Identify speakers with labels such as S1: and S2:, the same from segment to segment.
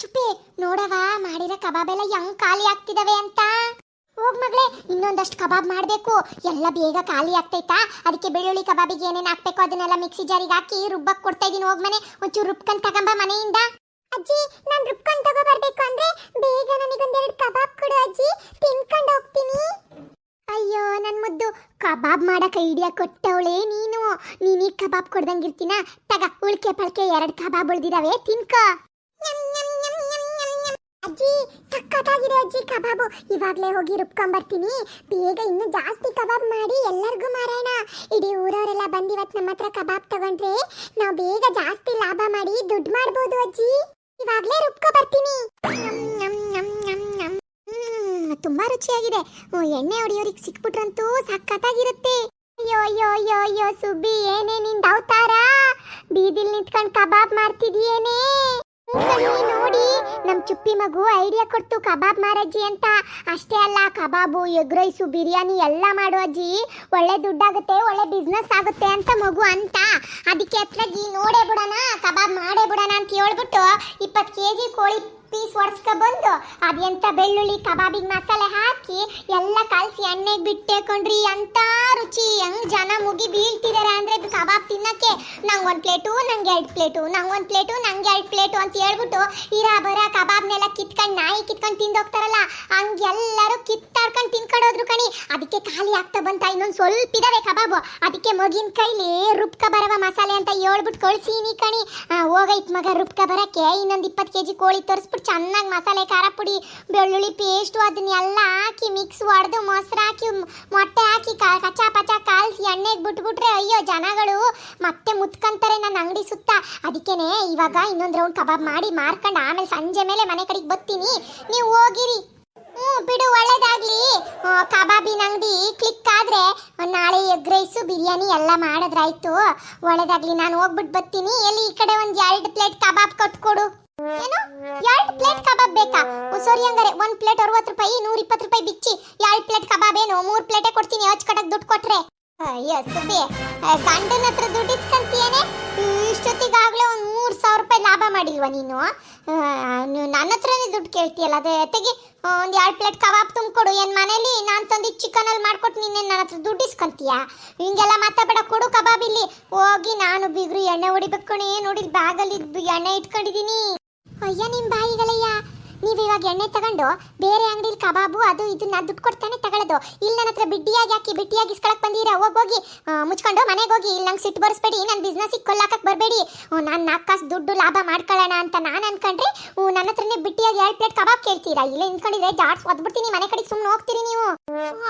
S1: ಚುಪ್ಪಿ ನೋಡವ ಮಾಡಿರೋ ಕಬಾಬ್ ಎಲ್ಲ ಹೆಂಗ್ ಖಾಲಿ ಆಗ್ತಿದಾವೆ ಅಂತ? ಹೋಗ್ ಮಗಳೇ, ಇನ್ನೊಂದಷ್ಟು ಕಬಾಬ್ ಮಾಡ್ಬೇಕು. ಎಲ್ಲ ಬೇಗ ಖಾಲಿ ಆಗ್ತೈತಾ? ಅದಕ್ಕೆ ಬೆಳ್ಳುಳ್ಳಿ ಕಬಾಬಿಗೆ ಏನೇನ್ ಹಾಕ್ಬೇಕು ಅದನ್ನೆಲ್ಲ ಮಿಕ್ಸಿ ಜಾರಿಗೆ ಹಾಕಿ ರುಬ್ಬಕ್ ಕೊಡ್ತಾ ಇದೀನಿ, ಹೋಗ್ ಮನೆ. ಒಂಚೂರು ರುಬ್ಕೊಂಡ್ ತಗೊಂಬ ಮನೆಯಿಂದ. ಅಜ್ಜಿ, ನಾನ್ ರುಬ್ಕೊಂಡ್ ತಗೋ ಬರ್ಬೇಕು ಅಂದ್ರೆ ಬೇಗ ನನಗೊಂದೆರಡು ಕಬಾಬ್ ಕೊಡು ಅಜ್ಜಿ. ತಿನ್ಕೊಂಡು ಹೋಗ್ತೀನಿ. ಅಯ್ಯೋ, ನನ್ ಮುದ್ದು. ಕಬಾಬ್ ಮಾಡಕ್ ಐಡಿಯಾ ಕೊಟ್ಟವಳೆ ನೀನು. ನೀನೀಗ ಕಬಾಬ್ ಕೊಡ್ದಂಗಿರ್ತೀನ ತಗ, ಉಳ್ಕೆ ಪಳ್ಕೆ ಎರಡು ಕಬಾಬ್ ಉಳ್ದಿದಾವೆ, ತಿನ್ಕೋ. ಅಜ್ಜಿ ಸಕ್ಕತ್ತಾಗಿದೆ ಅಜ್ಜಿ ಕಬಾಬು. ಇವಾಗ್ಲೇ ಹೋಗಿ ರುಬ್ಕೊಂಬರ್ತೀನಿ. ಬೇಗ ಇನ್ನೂ ಜಾಸ್ತಿ ಕಬಾಬ್ ಮಾಡಿ ಎಲ್ಲರಿಗೂ ಮಾರೋಣ. ಇಡೀ ಊರವರೆಲ್ಲ ಬಂದು ಇವತ್ತು ನಮ್ಮ ಹತ್ರ ಕಬಾಬ್ ತಗೊಂಡ್ರೆ. ನಾವು ಬೇಗ ಜಾಸ್ತಿ ಲಾಭ ಮಾಡಿ ದುಡ್ಡು ಮಾಡ್ಬೋದು ಅಜ್ಜಿ. ಇವಾಗ್ಲೇ ರುಬ್ಕೊ ಬರ್ತೀನಿ ತುಂಬಾ ರುಚಿಯಾಗಿದೆ. ಎಣ್ಣೆ ಹೊಡಿಯೋರಿಗೆ ಸಿಕ್ಬಿಟ್ರಂತೂ ಸಕ್ಕತ್ತಾಗಿರುತ್ತೆ ಅಯ್ಯೋ ಅಯ್ಯೋ ಅಯ್ಯೋ ಅಯ್ಯೋ, ಸುಬ್ಬಿ, ಏನೇ ನಿಂದ ಅವತಾರ? ಬೀದಿಲ್ ನಿಂತ್ಕೊಂಡು ಕಬಾಬ್ ಮಾಡ್ತಿದೀಯೇನೇ? ನೋಡಿ, ನಮ್ ಚುಪ್ಪಿ ಮಗು ಐಡಿಯಾ ಕೊಡ್ತು ಕಬಾಬ್ ಮಾರಜ್ಜಿ ಅಂತ. ಅಷ್ಟೇ ಅಲ್ಲ, ಕಬಾಬು, ಎಗ್ ರೈಸು, ಬಿರಿಯಾನಿ ಎಲ್ಲ ಮಾಡೋ ಅಜ್ಜಿ. ಒಳ್ಳೆ ದುಡ್ಡಾಗುತ್ತೆ, ಒಳ್ಳೆ ಬಿಸ್ನೆಸ್ ಆಗುತ್ತೆ ಅಂತ ಮಗು ಅಂತ. ಅದಕ್ಕೆ ಹತ್ರಾಗಿ ನೋಡೇ ಬಿಡೋಣ, ಕಬಾಬ್ ಮಾಡೇ ಬಿಡೋಣ ಅಂತ ಹೇಳ್ಬಿಟ್ಟು ಇಪ್ಪತ್ತು ಕೆ ಜಿ ಕೋಳಿ ಪೀಸ್ ಒಡ್ಸ್ಕೊ ಬಂದು ಅದೆಂತ ಬೆಳ್ಳುಳ್ಳಿ, ಕಬಾಬಿಗೆ ಮಸಾಲೆ ಹಾಕಿ ಎಲ್ಲ ಕಲಸಿ ಎಣ್ಣೆಗೆ ಬಿಟ್ಟೇಕೊಂಡ್ರಿ ಅಂತ. ರುಚಿ, ಹೆಂಗ್ ಜನ ಮುಗಿ ಬೀಳ್ತಿದಾರೆ ಅಂದ್ರೆ ಕಬಾಬ್ ತಿನ್ನಕ್ಕೆ ನಂಗೆ ಒಂದು ಪ್ಲೇಟು, ನಂಗೆ ಎರಡು ಪ್ಲೇಟು, ನಂಗೆ ಒಂದು ಪ್ಲೇಟು, ನಂಗೆ ಎರಡು ಪ್ಲೇಟು ಅಂತ ಹೇಳ್ಬಿಟ್ಟು ಇರ ಬರ ಕಬಾಬ್ನೆಲ್ಲ ಕಿತ್ಕೊಂಡು, ನಾಯಿ ಕಿತ್ಕೊಂಡು ತಿಂದೋಗ್ತಾರಲ್ಲ ಹಂಗೆಲ್ಲರೂ ಕಿತ್ತಾಡ್ಕೊಂಡು ತಿನ್ಕೊಂಡೋದ್ರು ಕಣಿ. ಅದಕ್ಕೆ ಖಾಲಿ ಆಗ್ತಾ ಬಂತ ಇನ್ನೊಂದು ಸ್ವಲ್ಪ ಇದಾವೆ ಕಬಾಬ್. ಅದಕ್ಕೆ ಮಗಿನ ಕೈಲಿ ರುಬ್ಕ ಬರವ ಮಸಾಲೆ ಅಂತ ಹೇಳ್ಬಿಟ್ಟು ಕಳ್ಸೀನಿ ಕಣಿ. ಹೋಗೈತ್ ಮಗ ರುಬ್ಕ ಬರಕ್ಕೆ. ಇನ್ನೊಂದು ಇಪ್ಪತ್ತು ಕೆ ಜಿ ಕೋಳಿ ತರಿಸ್ಬಿಟ್ಟು ಚೆನ್ನಾಗಿ ಮಸಾಲೆ, ಖಾರ ಪುಡಿ, ಬೆಳ್ಳುಳ್ಳಿ ಪೇಸ್ಟು ಅದನ್ನೆಲ್ಲ ಹಾಕಿ ಮಿಕ್ಸ್ ಹೊಡೆದು ಮೊಸರು ಹಾಕಿ, ಮೊಟ್ಟೆ ಹಾಕಿ ಕಚ್ಚ ಪಚ ಕಾಲ್ಸಿ ಎಣ್ಣೆಗೆ ಬಿಟ್ಬಿಟ್ರೆ ಅಯ್ಯೋ ಜನಗಳು ಮತ್ತೆ ಮುತ್ಕಂತಾರೆ ನನ್ನ ಅಂಗಡಿ ಸುತ್ತ. ಅದಕ್ಕೇನೆ ಇವಾಗ ಇನ್ನೊಂದು ರೌಂಡ್ ಕಬಾಬ್ ಮಾಡಿ ಮಾರ್ಕೊಂಡು ಆಮೇಲೆ ಸಂಜೆ ಮೇಲೆ ಮನೆ ಕಡೆಗೆ ಬರ್ತೀನಿ. ನೀವು ಹೋಗಿರಿ. ಹ್ಞೂ, ಬಿಡು, ಒಳ್ಳೇದಾಗ್ಲಿ. ಕಬಾಬಿನ ಅಂಗಡಿ ಕ್ಲಿಕ್ ಆದ್ರೆ ನಾಳೆ ಎಗ್ ರೈಸು, ಬಿರಿಯಾನಿ ಎಲ್ಲ ಮಾಡಿದ್ರಾಯ್ತು. ಒಳ್ಳೇದಾಗ್ಲಿ, ನಾನು ಹೋಗ್ಬಿಟ್ಟು ಬರ್ತೀನಿ. ಎಲ್ಲಿ ಈ ಕಡೆ ಒಂದು ಎರಡು ಪ್ಲೇಟ್ ಕಬಾಬ್ ಕೊಟ್ಕೊಡು. ಏನು? ಎರಡು ಪ್ಲೇಟ್ ಕಬಾಬ್ ಬೇಕಾ? ಸರಿ ಹಂಗಾರೆ ಒಂದು ಪ್ಲೇಟ್ ಅರವತ್ತು ರೂಪಾಯಿ, ನೂರ ಇಪ್ಪತ್ತು ರೂಪಾಯಿ ಬಿಚ್ಚಿ ಎರಡು ಪ್ಲೇಟ್ ಕಬಾಬ್ ಏನು? ಮೂರು ಪ್ಲೇಟೇ ಕೊಡ್ತೀನಿ, ಅಚ್ಚ ಕಡಕ್ ದುಡ್ಡು ಕೊಟ್ರೆ. ಅಯ್ಯೋ ಸುಬ್ಬಿ ಗಂಡನ ಹತ್ರ ದುಡ್ಡು ಇಸ್ಕೊಂತೀಯೇನೆ? ಇಷ್ಟೊತ್ತಿಗಾಗಲೇ ಒಂದು ಮೂರು ಸಾವಿರ ರೂಪಾಯಿ ಲಾಭ ಮಾಡಿಲ್ವಾ ನೀನು? ನನ್ನ ಹತ್ರನೇ ದುಡ್ಡು ಕೇಳ್ತೀಯಲ್ಲ, ಅದೇ ತೆಗಿ. ಒಂದು ಎರಡು ಪ್ಲೇಟ್ ಕಬಾಬ್ ತುಂಬಿಕೊಡು, ಏನು ಮನೇಲಿ ನಾನು ಚಿಕನ್ ಚಿಕನಲ್ಲಿ ಮಾಡ್ಕೊಟ್ಟು ನೀನೇ ನನ್ನ ಹತ್ರ ದುಡ್ಡು ಇಸ್ಕೊಂತೀಯ? ಹಿಂಗೆಲ್ಲ ಮಾತಾಡಬೇಡ, ಕೊಡು ಕಬಾಬ್ ಇಲ್ಲಿ. ಹೋಗಿ ನಾನು ಬಿಗ್ರು ಎಣ್ಣೆ ಹೊಡಿಬೇಕು ಕಣೆ ನೋಡಿ ಬ್ಯಾಗಲ್ಲಿ ಎಣ್ಣೆ ಇಟ್ಕೊಂಡಿದ್ದೀನಿ ಅಯ್ಯ ನಿಮ್ಮ ಬಾಯಿಗಳಯ್ಯ. ನೀವು ಇವಾಗ ಎಣ್ಣೆ ತಗೊಂಡು ಬೇರೆ ಅಂಗಡಿಲಿ ಕಬಾಬು ಅದು ಇದನ್ನ ದುಡ್ಡು ಕೊಡ್ತಾನೆ ತಗೊಳ್ಳೋದು. ಇಲ್ಲಿ ನನ್ನ ಹತ್ರ ಬಿಡ್ಡಿಯಾಗಿ ಹಾಕಿ, ಬಿಟ್ಟಿಯಾಗಿ ಇಸ್ಕೊಳಕ್ ಬಂದಿರ? ಹೋಗಿ ಹೋಗಿ. ಮುಚ್ಕೊಂಡು ಮನೆಗೆ ಹೋಗಿ. ಇಲ್ಲಿ ನಂಗೆ ಸಿಟ್ಟು ಬರ್ಸ್ಬೇಡಿ. ನನ್ನ ಬಿಸ್ನೆಸ್ಸಿಗೆ ಕೊಲ್ಲಾಕಕ್ಕೆ ಬರಬೇಡಿ. ನಾನು ನಾಲ್ಕು ಕಾಸು ದುಡ್ಡು ಲಾಭ ಮಾಡ್ಕೊಳ್ಳೋಣ ಅಂತ ನಾನು ಅನ್ಕೊಂಡ್ರೆ ನನ್ನ ಹತ್ರನೇ ಬಿಟ್ಟಿಯಾಗಿ ಎರಡು ಪ್ಲೇಟ್ ಕಬಾಬ್ ಕೇಳ್ತೀರಾ? ಇಲ್ಲೇ ನಿಂತ್ಕೊಂಡಿದ್ರೆ ಜಾಡ್ಸ್ ಒದ್ಬಿಡ್ತೀನಿ. ಮನೆ ಕಡೆಗೆ ಸುಮ್ಮನೆ ಹೋಗ್ತೀರಿ ನೀವು.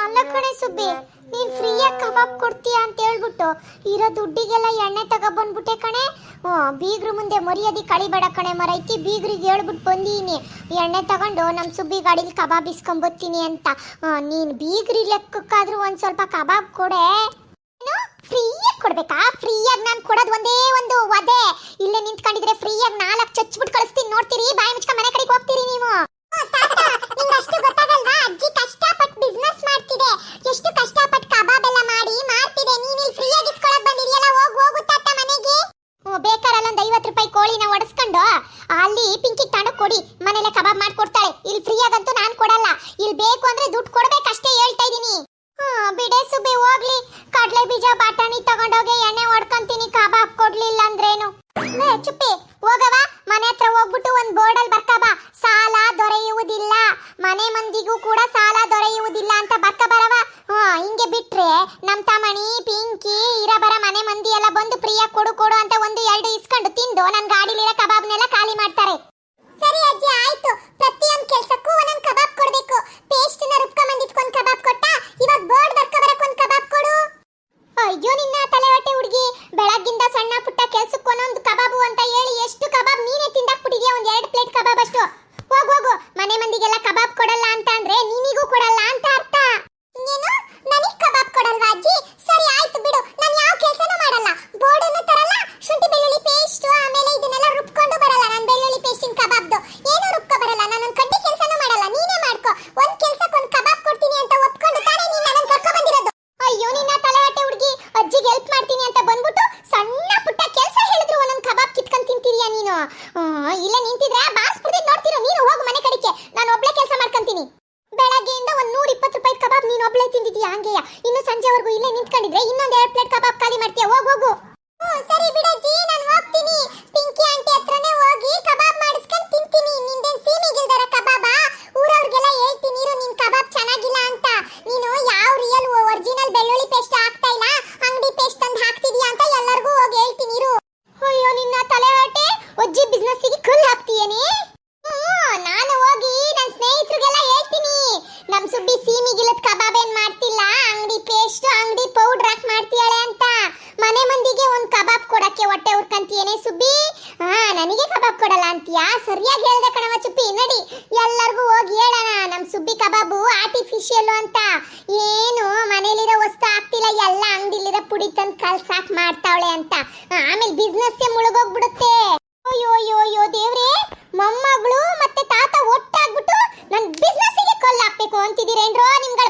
S1: ಅಲ್ಲ ಕಣೆ ಸುಬ್ಬಿ, ನೀನು ಫ್ರೀಯಾಗಿ ಕಬಾಬ್ ಕೊಡ್ತೀಯಾ ಅಂತ ಹೇಳ್ಬಿಟ್ಟು ಇರೋ ದುಡ್ಡಿಗೆಲ್ಲ ಎಣ್ಣೆ ತಗೊಬಂದ್ಬಿಟ್ಟೆ ಕಣೆ. ಬೀಗ್ರು ಮುಂದೆ ಮರ್ಯಾದೆ ಕಳಿಬೇಡ ಕಣೆ ಮರೈತಿ. ಬೀಗ್ರಿಗೆ ಹೇಳ್ಬಿಟ್ಟು ಬಂದೀನಿ. ಎಣ್ಣೆ ತಗೊಂಡು ನಮ್ಮ ಸುಬ್ಬಿ ಗಾಡಿಲಿ ಕಬಾಬ್ ಇಸ್ಕೊಂಬತ್ತೀನಿ ಅಂತ. ನೀನು ಬೀಗ್ರಿ ಲೆಕ್ಕಕ್ಕಾದ್ರೂ ಒಂದು ಸ್ವಲ್ಪ ಕಬಾಬ್ ಕೊಡೆ. ಫ್ರೀಯಾಗಿ ಕೊಡ್ಬೇಕಾ? ಫ್ರೀಯಾಗಿ ನಾನು ಕೊಡೋದು ಒಂದೇ ಒಂದು ವದೆ ಇಲ್ಲೇ ನಿಂತ್ಕೊಂಡಿದ್ರೆ ಫ್ರೀಯಾಗಿ ನಾಲ್ಕು ಚಚ್ಬಿಟ್ಟು ಕಳಿಸ್ತೀನಿ ನೋಡ್ತೀರಿ ಬಾಯಿ ಮುಚ್ಕೊಂಡು ಮನೆ ಕಡೆಗೆ ಹೋಗ್ತೀರಿ ನೀವು ನಿಂಗಷ್ಟು ಗೊತ್ತಾಗಲ್ವಾ ಅಜ್ಜಿ ಕಷ್ಟಪಟ್ಟು ಬಿಸ್ನೆಸ್ ಮಾಡ್ತಿದೆ ಎಷ್ಟು ಕಷ್ಟಪಟ್ಟು ಕಬಾಬ್ ಎಲ್ಲ ಮಾಡಿ ಮಾಡ್ತಿದೆ ನೀನ್ ಇಲ್ಲಿ ಫ್ರೀಯಾಗಿ ಇಸ್ಕೊಳಕ್ ಬಂದಿದೆಯಲ್ಲ ಹೋಗ್ ಹೋಗು ತಾತ ಮನೆಗೆ ಹ್ಞೂ ಬೇಕಾರಲ್ಲ ಒಂದು ಐವತ್ತು ರೂಪಾಯಿ ಕೋಳಿನ ಒಡಿಸ್ಕೊಂಡು ಅಲ್ಲಿ ಪಿಂಕಿ ತಾಂಡು ಕೊಡಿ ಮನೇಲೆ ಕಬಾಬ್ ಮಾಡ್ಕೊಡ್ತಾಳೆ ಇಲ್ಲಿ ಫ್ರೀಯಾಗಂತೂ ನಾನು ಕೊಡಲ್ಲ ಇಲ್ಲಿ ಬೇಕು ಅಂದ್ರೆ ದುಡ್ಡು ಕೊಡ್ಬೇಕಷ್ಟೇ ಹೇಳ್ತಾ ಇದೀನಿ ಹಾ ಬಿಡೆ ಸುಬ್ಬಿ ಹೋಗ್ಲಿ ಕಡ್ಲೆ ಬೀಜ ಬಾಟಾಣಿ ತಗೊಂಡೋಗಿ ಎಣ್ಣೆ ಹೊಡ್ಕೊಂತೀನಿ ಕಬಾಬ್ ಕೊಡ್ಲಿಲ್ಲ ಅಂದ್ರೇನು ಲೇ, ಚುಪ್ಪಿ ಹೋಗವ ಮನೆ ಹತ್ರ ಹೋಗ್ಬಿಟ್ಟು ಒಂದ್ ಬೋರ್ಡಲ್ಲಿ ಬರ್ಕಬ ಸಾಲ ದೊರೆಯುವುದಿಲ್ಲ ಮನೆ ಮಂದಿಗೂ ಕೂಡ ಸಾಲ ದೊರೆಯುವುದಿಲ್ಲ ಅಂತ ಬರ್ಕ ಬರವ ಹಾ ಹಿಂಗೆ ಬಿಟ್ರೆ ನಮ್ ತಮಣಿ ಪಿಂಕಿ, ಇರಬರ ಮನೆ ಮಂದಿ ಎಲ್ಲ ಬಂದು ಪ್ರಿಯ ಕೊಡು ಕೊಡು ಅಂತ ಒಂದು ಎರಡು ಇಸ್ಕೊಂಡು ವಾಂಗೆಯ ಇನ್ನು ಸಂಜೆವರೆಗೂ ಇಲ್ಲೇ ನಿಂತ್ಕೊಂಡಿದ್ರೆ ಇನ್ನೊಂದ್ ಎರಡು ಪ್ಲೇಟ್ ಕಬಾಬ್ ಖಾಲಿ ಮಾಡ್ತೀಯ? ಹೋಗ್, ಹೋಗು. ಸರಿ ಬಿಡಜ್ಜಿ ನಾನು ಹೋಗ್ತೀನಿ. ಪಿಂಕಿ ಆಂಟಿ ಹತ್ರನೇ ಹೋಗಿ ಕಬಾಬ್ ಮಾಡಿಸ್ಕೊಂಡು ತಿಂತೀನಿ. ನಿಂದೇನ್ ಸೀಮಿಗಿಲ್ದಾರ ಕಬಾಬ? ಊರವ್ರಿಗೆಲ್ಲ ಹೇಳ್ತೀನಿ, ಇರು, ನಿನ್ ಕಬಾಬ್ ಚೆನ್ನಾಗಿಲ್ಲ ಅಂತ. ನೀನು ಯಾವ ರಿಯಲ್ ಒರಿಜಿನಲ್ ಬೆಳ್ಳುಳ್ಳಿ ಪೇಸ್ಟ್ ಹಾಕ್ತಾ ಇಲ್ಲ? ಅಂಗಡಿ ಪೇಸ್ಟ್ ತಂದು ಹಾಕ್ತಿದ್ಯಾ ಅಂತ ಎಲ್ಲರಿಗೂ ಹೋಗಿ ಹೇಳ್ತೀನಿ, ಇರು. ಅಯ್ಯೋ, ನಿನ್ನ ತಲೆ ಹೊಟ್ಟೆ ಒಜ್ಜಿ ಬಿಸ್ನೆಸ್ಸಿಗೆ ಕಲ್ಲು ಹಾಕ್ತೀಯನೇ? ಮಾಡ್ತೇನೆ ಸುಬ್ಬಿ. ಹಾ ನನಗೆ ಕಬಾಬ್ ಕೊಡಲ್ಲ ಅಂತೀಯಾ? ಸರಿಯಾಗಿ ಹೇಳ್ದೆ ಕಣವ ಚುಪ್ಪಿ. ನಡಿ, ಎಲ್ಲರಿಗೂ ಹೋಗಿ ಹೇಳಣ. ನಮ್ಮ ಸುಬ್ಬಿ ಕಬಾಬು ಆರ್ಟಿಫಿಷಿಯಲ್ ಅಂತ. ಏನು ಮನೇಲಿರೋ ವಸ್ತು ಆಗ್ತಿಲ್ಲ, ಎಲ್ಲ ಅಂಗಡಿಲಿರೋ ಪುಡಿ ತಂದು ಕಲ್ಸಾಕ್ ಮಾಡ್ತಾವಳೆ ಅಂತ. ಆಮೇಲೆ ಬಿಸ್ನೆಸ್ ಮುಳುಗೋಗ್ಬಿಡುತ್ತೆ. ಅಯ್ಯೋ ಅಯ್ಯೋ ಅಯ್ಯೋ ದೇವ್ರೆ, ಮೊಮ್ಮಗಳು ಮತ್ತೆ ತಾತ ಒಟ್ಟಾಗ್ಬಿಟ್ಟು ನನ್ನ ಬಿಸ್ನೆಸ್ಸಿಗೆ ಕೊಲ್ಲಾಕ್ಬೇಕು ಹಾಕ್ಬೇಕು ಅಂತಿದ್ದೀರೇನ್ರೋ ನಿಮ್ಗಳ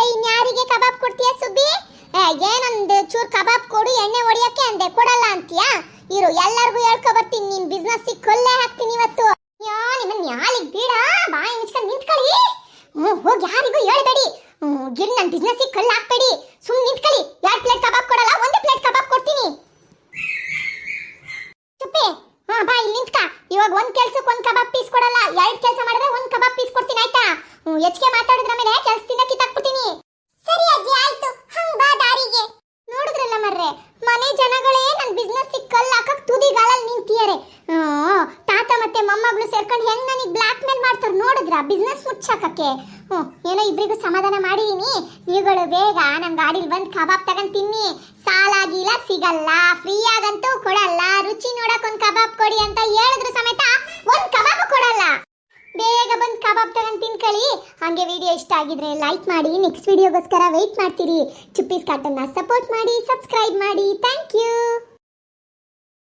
S1: ಕೊಡ್ದಲೆ ಇನ್ಯಾರಿಗೆ ಕಬಾಬ್ ಕೊಡ್ತೀಯ ಸುಬ್ಬಿ? ಏನೊಂದು ಚೂರ್ ಕಬಾಬ್ ಕೊಡು, ಎಣ್ಣೆ ಹೊಡಿಯಕ್ಕೆ ಅಂದೆ. ಕೊಡಲ್ಲ ಅಂತೀಯಾ? ಇರು, ಎಲ್ಲರಿಗೂ ಹೇಳ್ಕೊ ಬರ್ತೀನಿ. ನಿನ್ ಬಿಸ್ನೆಸ್ ಕೊಲ್ಲೆ ಹಾಕ್ತೀನಿ ಇವತ್ತು. ಯಾ ನಿಮ್ಮ ಯಾಲಿಗ್ ಬೇಡ. ಬಾಯಿ ಮುಚ್ಕೊಂಡು ನಿಂತ್ಕೊಳ್ಳಿ. ಹ್ಞೂ ಹೋಗಿ ಯಾರಿಗೂ ಹೇಳ್ಬೇಡಿ. ಗಿರ್ ನನ್ನ ಬಿಸ್ನೆಸ್ ಕಲ್ಲು ಹಾಕ್ಬೇಡಿ. ಸುಮ್ಮನೆ ನಿಂತ್ಕೊಳ್ಳಿ. ಎರಡ್ ಪ್ಲೇಟ್ ಕಬಾಬ್ ಕೊಡಲ್ಲ, ಒಂದೇ ಪ್ಲೇಟ್ ಕಬಾಬ್ ಕೊಡ್ತೀನಿ. ಚುಪ್ಪಿ ಹಾ ಬಾ, ಇಲ್ಲಿ ನಿಂತ್ಕ. ಇವಾಗ ಒಂದ್ ಕೆಲ್ಸಕ್ಕೆ ಒಂದ್ ಕಬಾಬ್ ಪೀಸ್ ಕೊಡಲ್ಲ. ಎರಡ್ ಕೆಲಸ ಮಾಡಿದ್ರೆ ಒಂದ್ ಕಬಾಬ್ ಪೀಸ್ ಕೊಡ್ತೀನಿ, ಆಯ್ತಾ? ಹೆಚ್ಚಿಗೆ ಮಾತಾಡಿದ್ರ ಮೇಲೆ ಕೆಲಸದಿಂದ ಕಿತ್ತಾಕ್ಬಿಡ್ತೀನಿ ಸರಿ ಅಜ್ಜಿ ಆಯ್ತು ಹಂಗ್ ಬಾ ದಾರಿಗೆ ನೋಡಿದ್ರಲ್ಲ ಮರ್ರೆ ಮನೆ ಜನಗಳೇ ನನ್ ಬಿಸ್ನೆಸ್ ಕಲ್ಲು ಹಾಕಕ್ ತುದಿಗಾಲಲ್ಲಿ ನಿಂತಿಯಾರೆ ಹ್ಮ್, ತಾತ ಮತ್ತೆ ಮೊಮ್ಮಗಳು ಸೇರ್ಕೊಂಡು ಹೆಂಗ್ ನನಗೆ ಬ್ಲಾಕ್ ಮೇಲ್ ಮಾಡ್ತಾರೆ ನೋಡಿದ್ರ? ಬಿಸ್ನೆಸ್ ಮುಚ್ಚಾಕಕ್ಕೆ. ಹ್ಞೂ, ಏನೋ ಇಬ್ರಿಗೂ ಸಮಾಧಾನ ಮಾಡಿದೀನಿ. ನೀವುಗಳು ಬೇಗ ನನ್ ಗಾಡಿಲಿ ಬಂದ್ ಕಬಾಬ್ ತಗೊಂಡ್ ತಿನ್ನಿ. ಸಾಲಾಗಿಲ್ಲ ಸಿಗಲ್ಲ ಫ್ರೀ ಆಗಂತೂ ಕೊಡಲ್ಲ. ರುಚಿ ನೋಡಕ್ ಒಂದು ಕಬಾಬ್ ಕೊಡಿ ಅಂತ ಹೇಳಿದ್ರು ಸಮೇತ ಒಂದು ಕಬಾಬ್ ಕೊಡಲ್ಲ. ಬೇಗ ಬಂದು ಕಬಾಬ್ ತಗೊಂಡ್ ತಿನ್ಕೊಳ್ಳಿ ಹಾಗೆ ವಿಡಿಯೋ ಇಷ್ಟ ಆಗಿದ್ರೆ ಲೈಕ್ ಮಾಡಿ ನೆಕ್ಸ್ಟ್ ವಿಡಿಯೋಗೋಸ್ಕರ ವೆಯ್ಟ್ ಮಾಡ್ತೀರಿ. ಚುಪ್ಪೀಸ್ ಕಾಟನ್ನ ಸಪೋರ್ಟ್ ಮಾಡಿ ಸಬ್ಸ್ಕ್ರೈಬ್ ಮಾಡಿ. Thank you